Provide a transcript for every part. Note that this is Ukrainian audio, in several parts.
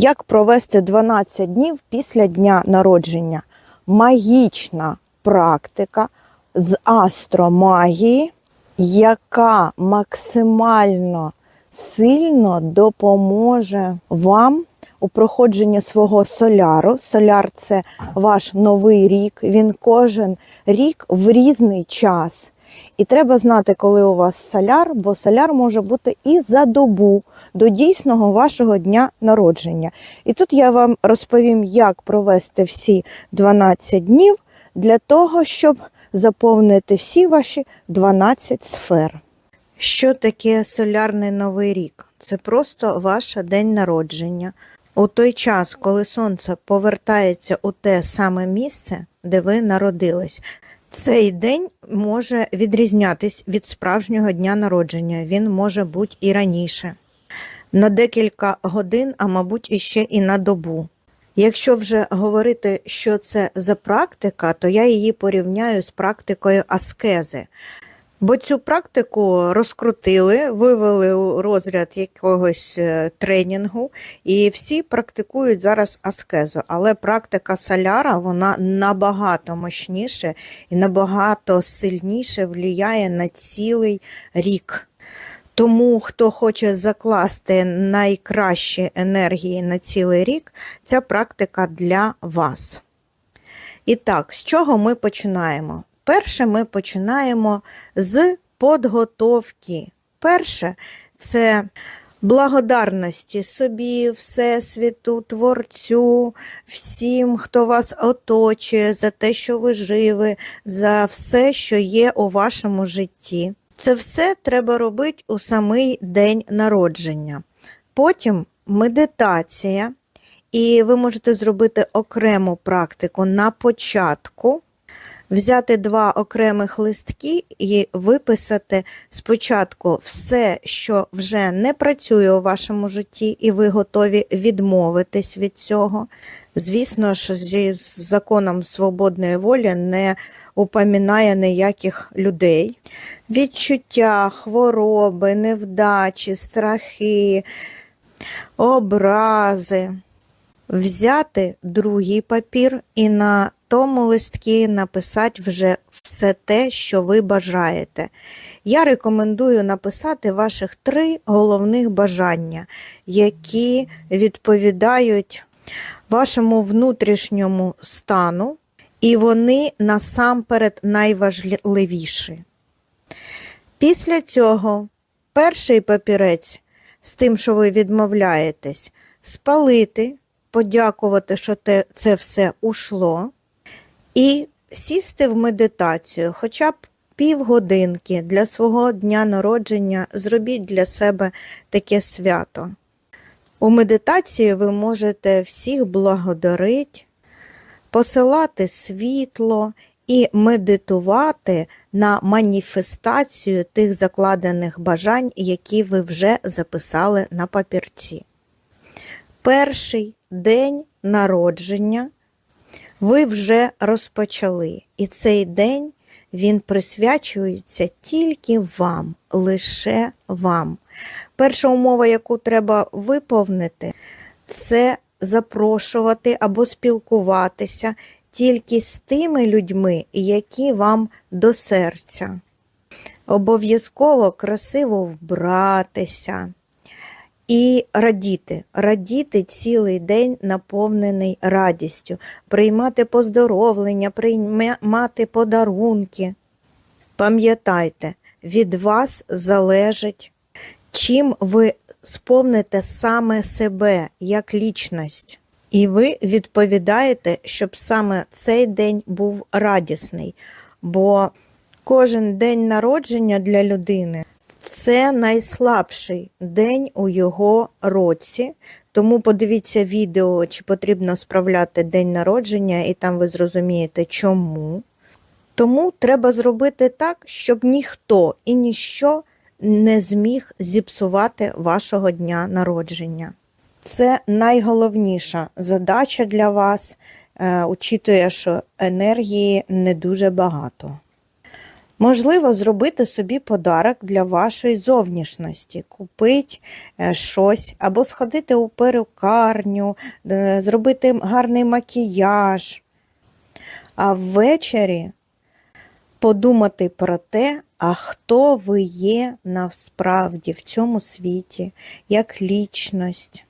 Як провести 12 днів після дня народження? Магічна практика з астромагії, яка максимально сильно допоможе вам у проходженні свого соляру. Соляр це ваш новий рік. Він кожен рік в різний час. І треба знати, коли у вас соляр, бо соляр може бути і за добу до дійсного вашого дня народження. І тут я вам розповім, як провести всі 12 днів для того, щоб заповнити всі ваші 12 сфер. Що таке солярний новий рік? Це просто ваш день народження. У той час, коли сонце повертається у те саме місце, де ви народились. Цей день може відрізнятись від справжнього дня народження. Він може бути і раніше, на декілька годин, а мабуть, іще і на добу. Якщо вже говорити, що це за практика, то я її порівняю з практикою аскези. Бо цю практику розкрутили, вивели у розряд якогось е, тренінгу, і всі практикують зараз аскезу. Але практика соляра вона набагато мощніше і набагато сильніше впливає на цілий рік. Тому, хто хоче закласти найкращі енергії на цілий рік, ця практика для вас. І так, з чого ми починаємо? Перше, ми починаємо з підготовки. Перше це благодарності собі, Всесвіту, Творцю, всім, хто вас оточує, за те, що ви живі, за все, що є у вашому житті. Це все треба робити у самий день народження. Потім медитація, і ви можете зробити окрему практику на початку взяти два окремих листки і виписати спочатку все, що вже не працює у вашому житті, і ви готові відмовитись від цього. Звісно ж, зі законом свободної волі не упомінає ніяких людей. Відчуття, хвороби, невдачі, страхи, образи. Взяти другий папір і на тому листки написати вже все те, що ви бажаєте. Я рекомендую написати ваших три головних бажання, які відповідають вашому внутрішньому стану, і вони насамперед найважливіші. Після цього перший папірець з тим, що ви відмовляєтесь, спалити, подякувати, що те, це все ушло. І сісти в медитацію, хоча б півгодинки для свого дня народження, зробіть для себе таке свято. У медитації ви можете всіх благодарити, посилати світло і медитувати на маніфестацію тих закладених бажань, які ви вже записали на папірці. Перший день народження ви вже розпочали, і цей день він присвячується тільки вам, лише вам. Перша умова, яку треба виповнити, це запрошувати або спілкуватися тільки з тими людьми, які вам до серця. Обов'язково красиво вбратися. І радіти, радіти цілий день наповнений радістю, приймати поздоровлення, приймати подарунки. Пам'ятайте, від вас залежить, чим ви сповните саме себе як лічність. І ви відповідаєте, щоб саме цей день був радісний, бо кожен день народження для людини це найслабший день у його році. Тому подивіться відео, чи потрібно справляти день народження, і там ви зрозумієте, чому. Тому треба зробити так, щоб ніхто і ніщо не зміг зіпсувати вашого дня народження. Це найголовніша задача для вас, е, учитує, що енергії не дуже багато. Можливо, зробити собі подарок для вашої зовнішності, купити е, щось, або сходити у перукарню, е, зробити гарний макіяж. А ввечері подумати про те, а хто ви є насправді в цьому світі, як лічність,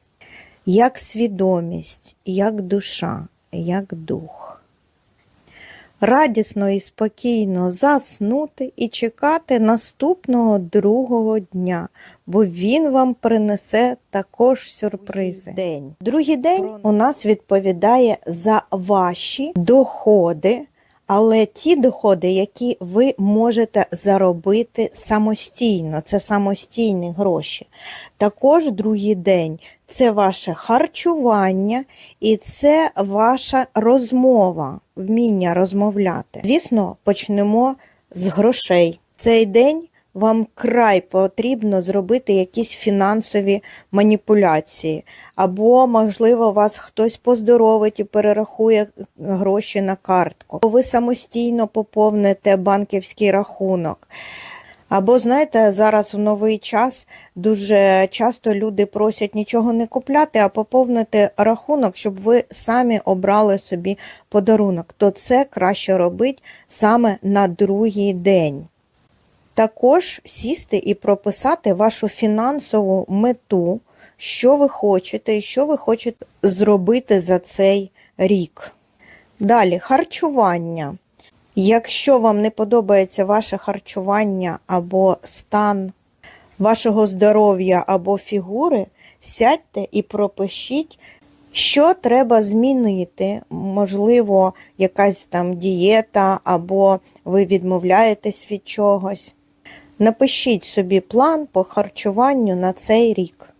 як свідомість, як душа, як дух радісно і спокійно заснути і чекати наступного другого дня, бо він вам принесе також сюрпризи. День. Другий день у нас відповідає за ваші доходи. Але ті доходи, які ви можете заробити самостійно, це самостійні гроші. Також другий день це ваше харчування і це ваша розмова, вміння розмовляти. Звісно, почнемо з грошей. Цей день вам край потрібно зробити якісь фінансові маніпуляції, або, можливо, вас хтось поздоровить і перерахує гроші на картку, або ви самостійно поповните банківський рахунок. Або, знаєте, зараз в новий час дуже часто люди просять нічого не купляти, а поповнити рахунок, щоб ви самі обрали собі подарунок. То це краще робити саме на другий день. Також сісти і прописати вашу фінансову мету, що ви хочете і що ви хочете зробити за цей рік. Далі харчування. Якщо вам не подобається ваше харчування або стан вашого здоров'я або фігури, сядьте і пропишіть, що треба змінити. Можливо, якась там дієта, або ви відмовляєтесь від чогось. Напишіть собі план по харчуванню на цей рік.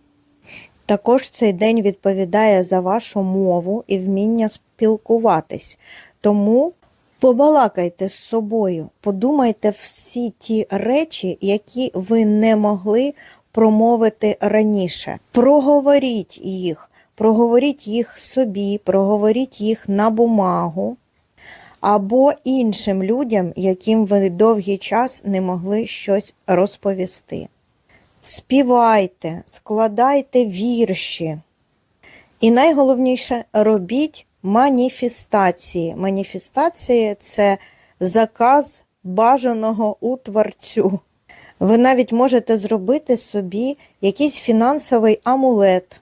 Також цей день відповідає за вашу мову і вміння спілкуватись. Тому побалакайте з собою, подумайте всі ті речі, які ви не могли промовити раніше. Проговоріть їх, проговоріть їх собі, проговоріть їх на бумагу або іншим людям, яким ви довгий час не могли щось розповісти. Співайте, складайте вірші. І найголовніше робіть маніфестації. Маніфестації це заказ бажаного у творцю. Ви навіть можете зробити собі якийсь фінансовий амулет.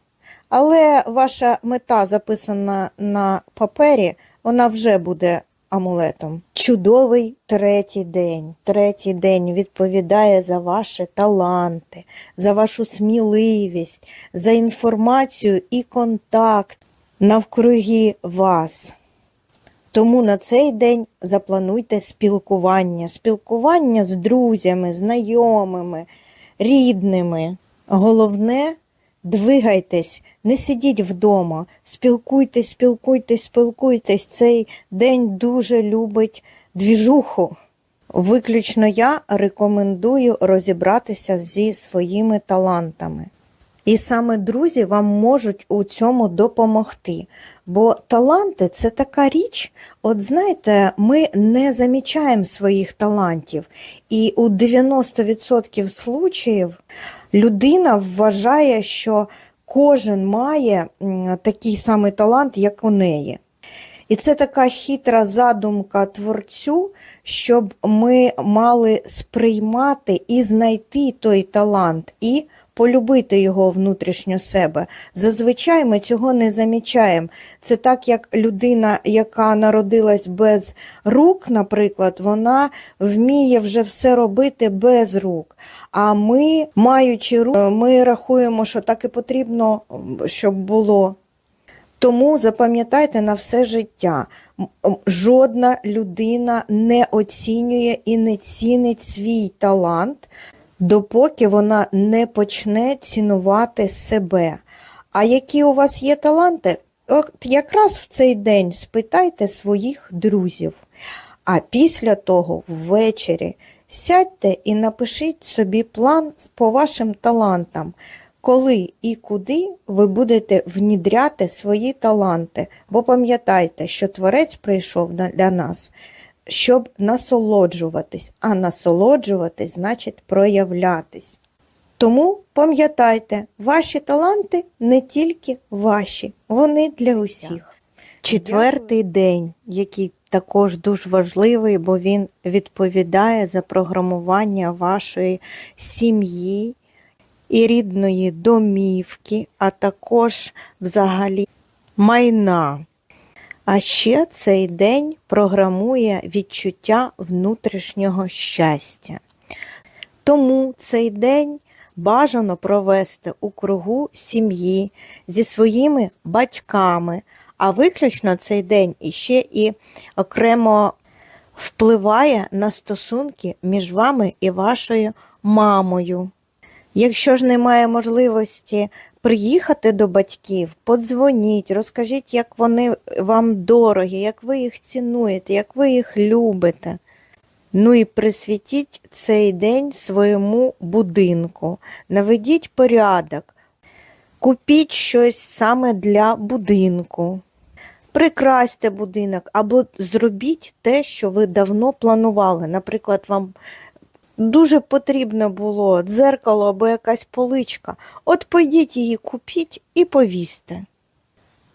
Але ваша мета записана на папері, вона вже буде амулетом. Чудовий третій день. Третій день відповідає за ваші таланти, за вашу сміливість, за інформацію і контакт навкруги вас. Тому на цей день заплануйте спілкування, спілкування з друзями, знайомими, рідними. Головне Двигайтесь, не сидіть вдома, спілкуйтесь, спілкуйтесь, спілкуйтесь. Цей день дуже любить двіжуху. Виключно я рекомендую розібратися зі своїми талантами. І саме друзі вам можуть у цьому допомогти. Бо таланти це така річ, от знаєте, ми не замічаємо своїх талантів. І у 90% случаїв людина вважає, що кожен має такий самий талант, як у неї. І це така хитра задумка творцю, щоб ми мали сприймати і знайти той талант, і полюбити його внутрішньо себе. Зазвичай ми цього не замічаємо. Це так, як людина, яка народилась без рук, наприклад, вона вміє вже все робити без рук. А ми, маючи руки, ми рахуємо, що так і потрібно, щоб було. Тому запам'ятайте на все життя, жодна людина не оцінює і не цінить свій талант, допоки вона не почне цінувати себе. А які у вас є таланти? От якраз в цей день спитайте своїх друзів. А після того ввечері сядьте і напишіть собі план по вашим талантам, коли і куди ви будете внідряти свої таланти. Бо пам'ятайте, що Творець прийшов для нас щоб насолоджуватись, а насолоджуватись значить проявлятись. Тому пам'ятайте, ваші таланти не тільки ваші, вони для усіх. Четвертий день, який також дуже важливий, бо він відповідає за програмування вашої сім'ї і рідної домівки, а також взагалі майна. А ще цей день програмує відчуття внутрішнього щастя. Тому цей день бажано провести у кругу сім'ї зі своїми батьками, а виключно цей день іще і окремо впливає на стосунки між вами і вашою мамою. Якщо ж немає можливості приїхати до батьків, подзвоніть, розкажіть, як вони вам дорогі, як ви їх цінуєте, як ви їх любите. Ну і присвятіть цей день своєму будинку, наведіть порядок, купіть щось саме для будинку, прикрасьте будинок або зробіть те, що ви давно планували. Наприклад, вам дуже потрібно було дзеркало або якась поличка. От пойдіть її купіть і повісьте.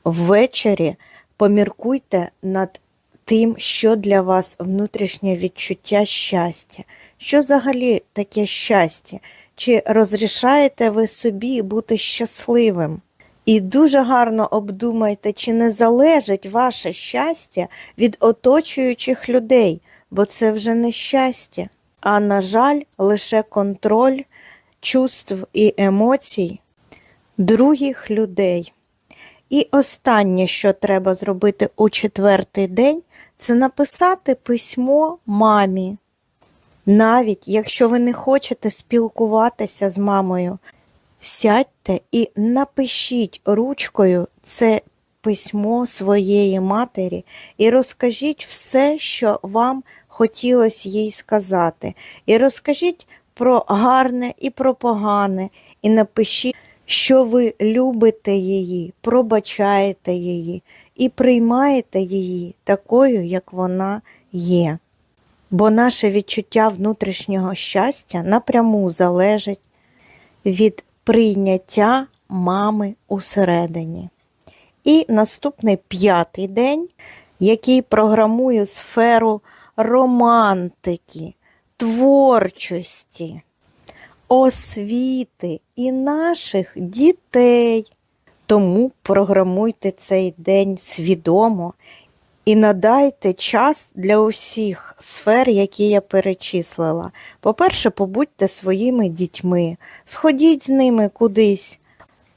Ввечері поміркуйте над тим, що для вас внутрішнє відчуття щастя. Що взагалі таке щастя? Чи розрішаєте ви собі бути щасливим? І дуже гарно обдумайте, чи не залежить ваше щастя від оточуючих людей, бо це вже не щастя, а, на жаль, лише контроль чувств і емоцій других людей. І останнє, що треба зробити у четвертий день, це написати письмо мамі. Навіть якщо ви не хочете спілкуватися з мамою, сядьте і напишіть ручкою це письмо своєї матері і розкажіть все, що вам хотілося їй сказати. І розкажіть про гарне і про погане, і напишіть, що ви любите її, пробачаєте її і приймаєте її такою, як вона є. Бо наше відчуття внутрішнього щастя напряму залежить від прийняття мами усередині. І наступний п'ятий день, який програмує сферу романтики, творчості, освіти і наших дітей. Тому програмуйте цей день свідомо і надайте час для усіх сфер, які я перечислила. По-перше, побудьте своїми дітьми, сходіть з ними кудись.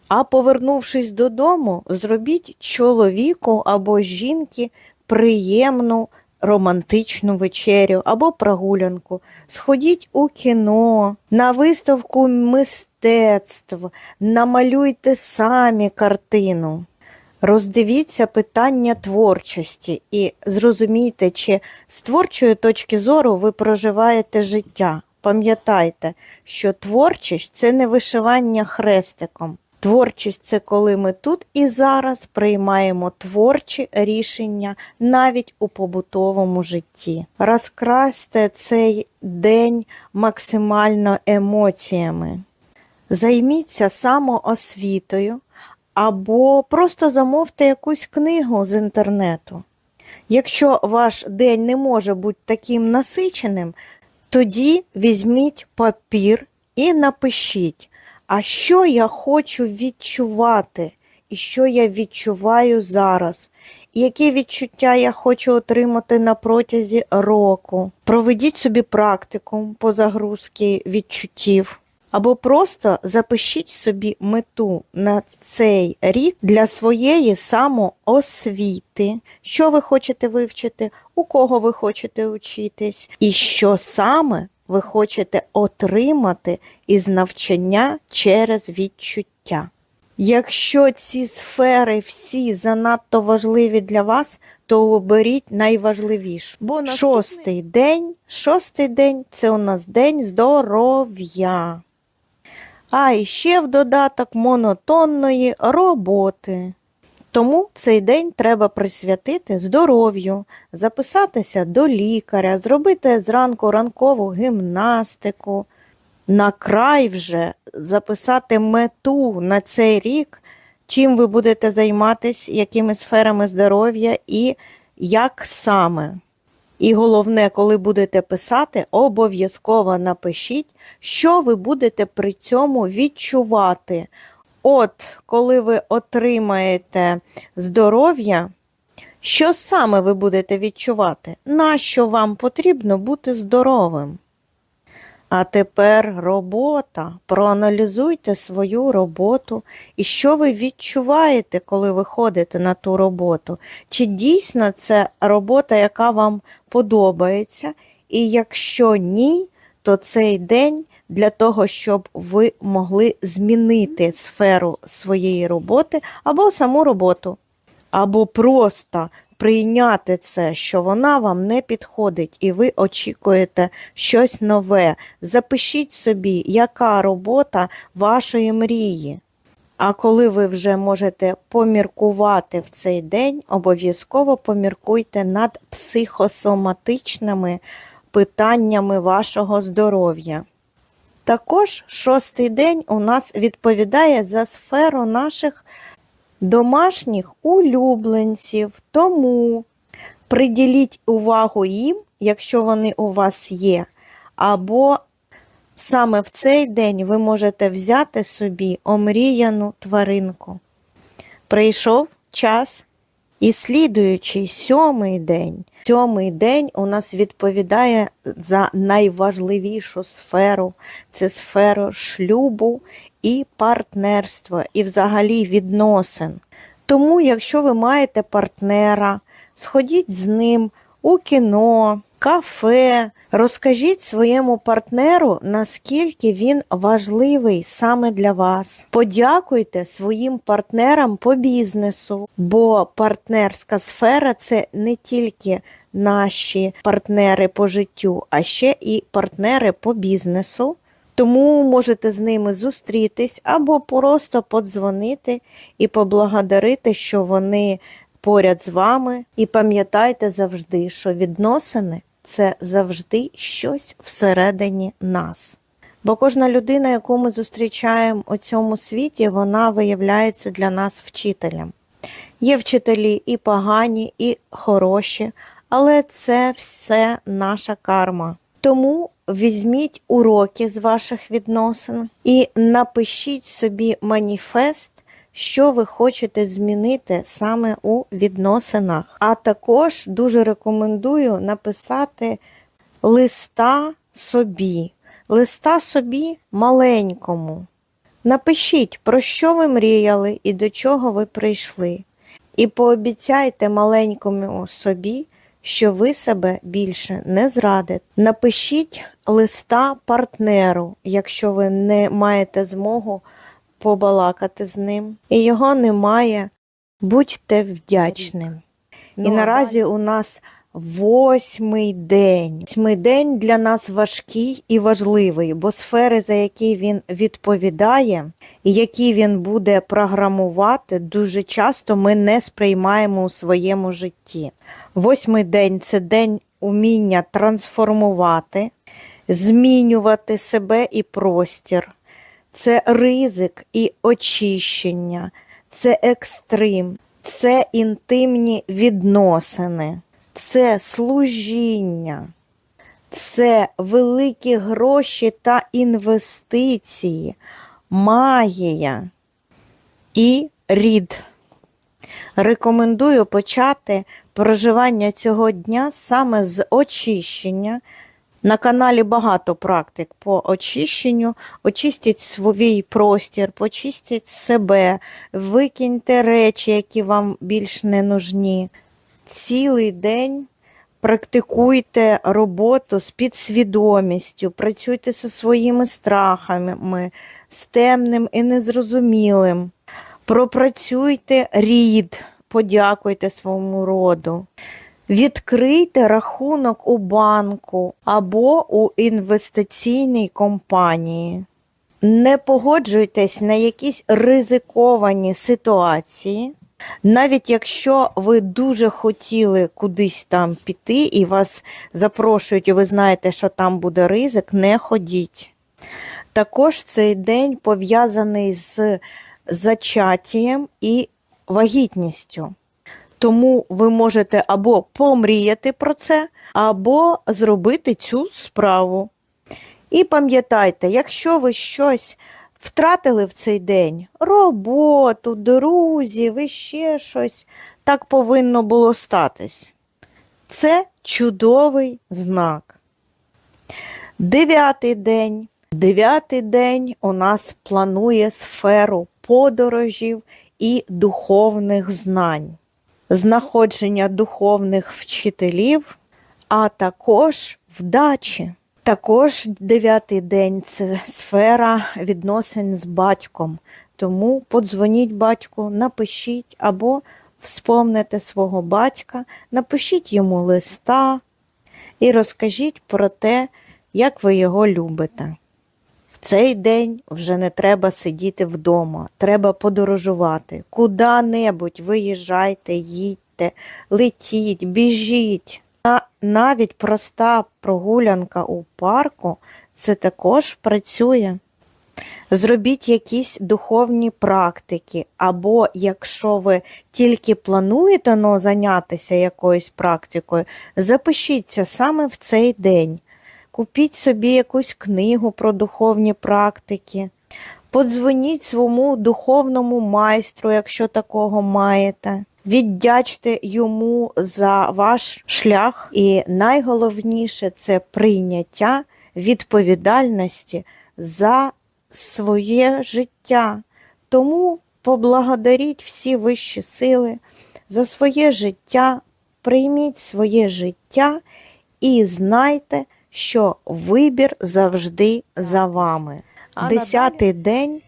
А повернувшись додому, зробіть чоловіку або жінки приємну романтичну вечерю або прогулянку. Сходіть у кіно, на виставку мистецтв, намалюйте самі картину. Роздивіться питання творчості і зрозумійте, чи з творчої точки зору ви проживаєте життя. Пам'ятайте, що творчість це не вишивання хрестиком. Творчість це коли ми тут і зараз приймаємо творчі рішення навіть у побутовому житті. Розкрасьте цей день максимально емоціями. Займіться самоосвітою або просто замовте якусь книгу з інтернету. Якщо ваш день не може бути таким насиченим, тоді візьміть папір і напишіть, а що я хочу відчувати, і що я відчуваю зараз, і які відчуття я хочу отримати на протязі року. Проведіть собі практику по загрузці відчуттів. Або просто запишіть собі мету на цей рік для своєї самоосвіти, що ви хочете вивчити, у кого ви хочете вчитись, і що саме ви хочете отримати із навчання через відчуття. Якщо ці сфери всі занадто важливі для вас, то оберіть найважливішу. Бо наступний... шостий день, шостий день це у нас день здоров'я. А ще в додаток монотонної роботи. Тому цей день треба присвятити здоров'ю, записатися до лікаря, зробити зранку ранкову гімнастику. На край вже записати мету на цей рік, чим ви будете займатися, якими сферами здоров'я і як саме. І головне, коли будете писати, обов'язково напишіть, що ви будете при цьому відчувати. От, коли ви отримаєте здоров'я, що саме ви будете відчувати? Нащо вам потрібно бути здоровим? А тепер робота. Проаналізуйте свою роботу і що ви відчуваєте, коли ви ходите на ту роботу. Чи дійсно це робота, яка вам подобається? І якщо ні, то цей день для того, щоб ви могли змінити сферу своєї роботи або саму роботу, або просто прийняти це, що вона вам не підходить, і ви очікуєте щось нове. Запишіть собі, яка робота вашої мрії. А коли ви вже можете поміркувати в цей день, обов'язково поміркуйте над психосоматичними питаннями вашого здоров'я. Також шостий день у нас відповідає за сферу наших домашніх улюбленців. Тому приділіть увагу їм, якщо вони у вас є, або саме в цей день ви можете взяти собі омріяну тваринку. Прийшов час. І слідуючий сьомий день. Сьомий день у нас відповідає за найважливішу сферу це сферу шлюбу і партнерства, і взагалі відносин. Тому, якщо ви маєте партнера, сходіть з ним у кіно, кафе, розкажіть своєму партнеру, наскільки він важливий саме для вас. Подякуйте своїм партнерам по бізнесу, бо партнерська сфера це не тільки наші партнери по життю, а ще і партнери по бізнесу. Тому можете з ними зустрітись або просто подзвонити і поблагодарити, що вони поряд з вами. І пам'ятайте завжди, що відносини це завжди щось всередині нас. Бо кожна людина, яку ми зустрічаємо у цьому світі, вона виявляється для нас вчителем. Є вчителі і погані, і хороші, але це все наша карма. Тому візьміть уроки з ваших відносин і напишіть собі маніфест, що ви хочете змінити саме у відносинах. А також дуже рекомендую написати листа собі, листа собі маленькому. Напишіть, про що ви мріяли і до чого ви прийшли. І пообіцяйте маленькому собі, що ви себе більше не зрадите. Напишіть листа партнеру, якщо ви не маєте змогу побалакати з ним, і його немає. Будьте вдячним. І наразі у нас восьмий день. Восьмий день для нас важкий і важливий, бо сфери, за які він відповідає, і які він буде програмувати, дуже часто ми не сприймаємо у своєму житті. Восьмий день це день уміння трансформувати, змінювати себе і простір. Це ризик і очищення, це екстрим, це інтимні відносини, це служіння, це великі гроші та інвестиції, магія і рід. Рекомендую почати проживання цього дня саме з очищення. На каналі багато практик по очищенню. Очистіть свій простір, почистіть себе, викиньте речі, які вам більш не нужні. Цілий день практикуйте роботу з підсвідомістю, працюйте зі своїми страхами, з темним і незрозумілим. Пропрацюйте рід, подякуйте своєму роду. Відкрийте рахунок у банку або у інвестиційній компанії. Не погоджуйтесь на якісь ризиковані ситуації. Навіть якщо ви дуже хотіли кудись там піти і вас запрошують, і ви знаєте, що там буде ризик, не ходіть. Також цей день пов'язаний з зачаттям і вагітністю. Тому ви можете або помріяти про це, або зробити цю справу. І пам'ятайте, якщо ви щось втратили в цей день, роботу, друзів і щось, так повинно було статись. Це чудовий знак. Дев'ятий день. Дев'ятий день у нас планує сферу подорожів і духовних знань, знаходження духовних вчителів, а також вдачі. Також дев'ятий день це сфера відносин з батьком. Тому подзвоніть батьку, напишіть або вспомните свого батька, напишіть йому листа і розкажіть про те, як ви його любите. Цей день вже не треба сидіти вдома, треба подорожувати. Куди-небудь виїжджайте, їдьте, летіть, біжіть. А навіть проста прогулянка у парку це також працює. Зробіть якісь духовні практики, або якщо ви тільки плануєте ну, зайнятися якоюсь практикою, запишіться саме в цей день. Купіть собі якусь книгу про духовні практики, подзвоніть своєму духовному майстру, якщо такого маєте. Віддячте йому за ваш шлях, і найголовніше це прийняття відповідальності за своє життя. Тому поблагодаріть всі вищі сили за своє життя, прийміть своє життя і знайте, що вибір завжди за вами. Десятий день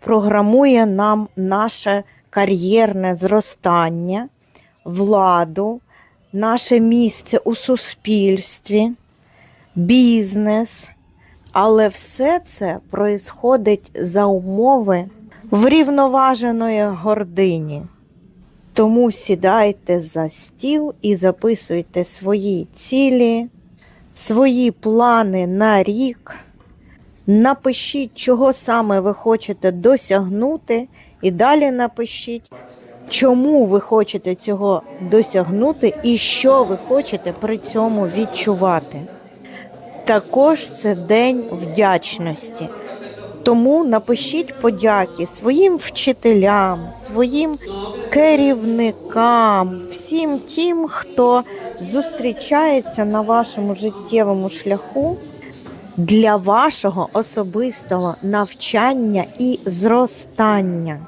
програмує нам наше кар'єрне зростання, владу, наше місце у суспільстві, бізнес. Але все це происходить за умови врівноваженої гордині. Тому сідайте за стіл і записуйте свої цілі, свої плани на рік. Напишіть, чого саме ви хочете досягнути, і далі напишіть, чому ви хочете цього досягнути і що ви хочете при цьому відчувати. Також це день вдячності. Тому напишіть подяки своїм вчителям, своїм керівникам, всім тим, хто зустрічається на вашому життєвому шляху для вашого особистого навчання і зростання.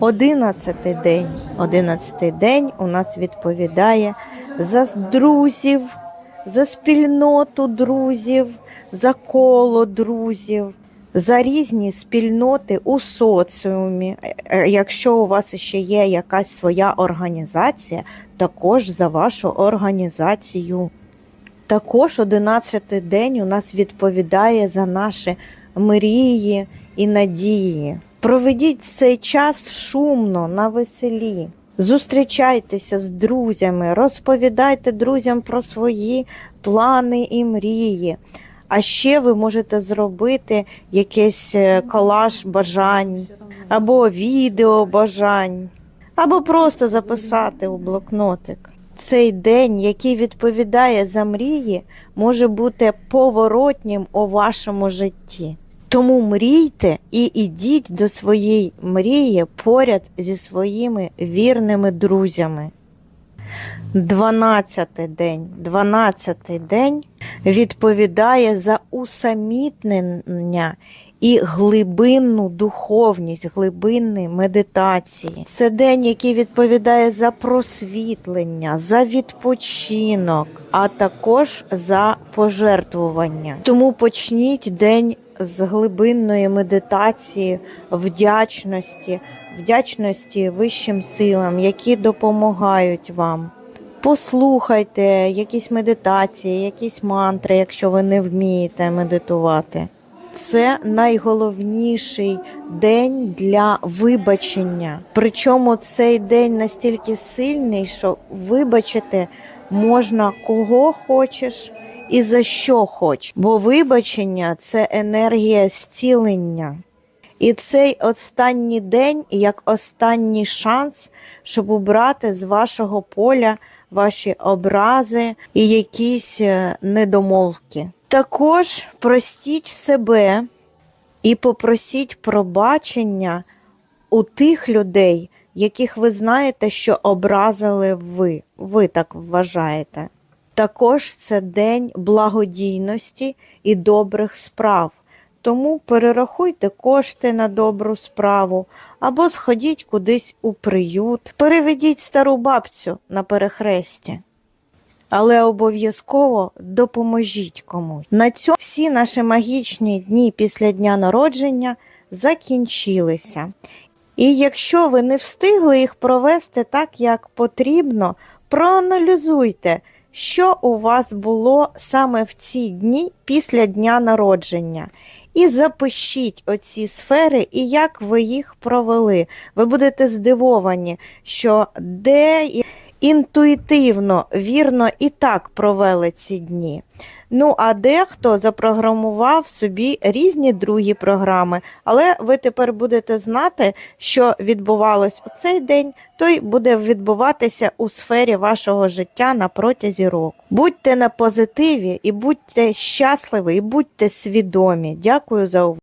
Одинадцятий день. Одинадцятий день у нас відповідає за друзів, за спільноту друзів, за коло друзів, за різні спільноти у соціумі. Е, Якщо у вас ще є якась своя організація, також за вашу організацію. Також одинадцятий день у нас відповідає за наші мрії і надії. Проведіть цей час шумно на веселі. Зустрічайтеся з друзями, розповідайте друзям про свої плани і мрії. А ще ви можете зробити якийсь е, колаж бажань, або відео бажань, або просто записати у блокнотик. Цей день, який відповідає за мрії, може бути поворотнім у вашому житті. Тому мрійте і ідіть до своєї мрії поряд зі своїми вірними друзями. Дванадцятий день. Дванадцятий день відповідає за усамітнення і глибинну духовність, глибинні медитації. Це день, який відповідає за просвітлення, за відпочинок, а також за пожертвування. Тому почніть день з глибинної медитації, вдячності, вдячності вищим силам, які допомагають вам. Послухайте якісь медитації, якісь мантри, якщо ви не вмієте медитувати. це найголовніший день для вибачення. Причому цей день настільки сильний, що вибачити можна кого хочеш і за що хочеш. Бо вибачення це енергія зцілення. І цей останній день як останній шанс, щоб убрати з вашого поля ваші образи і якісь е, недомовки. Також простіть себе і попросіть пробачення у тих людей, яких ви знаєте, що образили ви. Ви так вважаєте. Також це день благодійності і добрих справ. Тому перерахуйте кошти на добру справу або сходіть кудись у приют, переведіть стару бабцю на перехресті. Але обов'язково допоможіть комусь. На цьому всі наші магічні дні після дня народження закінчилися. І якщо ви не встигли їх провести так, як потрібно, проаналізуйте, що у вас було саме в ці дні після дня народження. І запишіть оці сфери і як ви їх провели. Ви будете здивовані, що де інтуїтивно, вірно і так провели ці дні. Ну, а дехто запрограмував собі різні другі програми, але ви тепер будете знати, що відбувалось у цей день, то й буде відбуватися у сфері вашого життя на протязі року. Будьте на позитиві і будьте щасливі, і будьте свідомі. Дякую за увагу.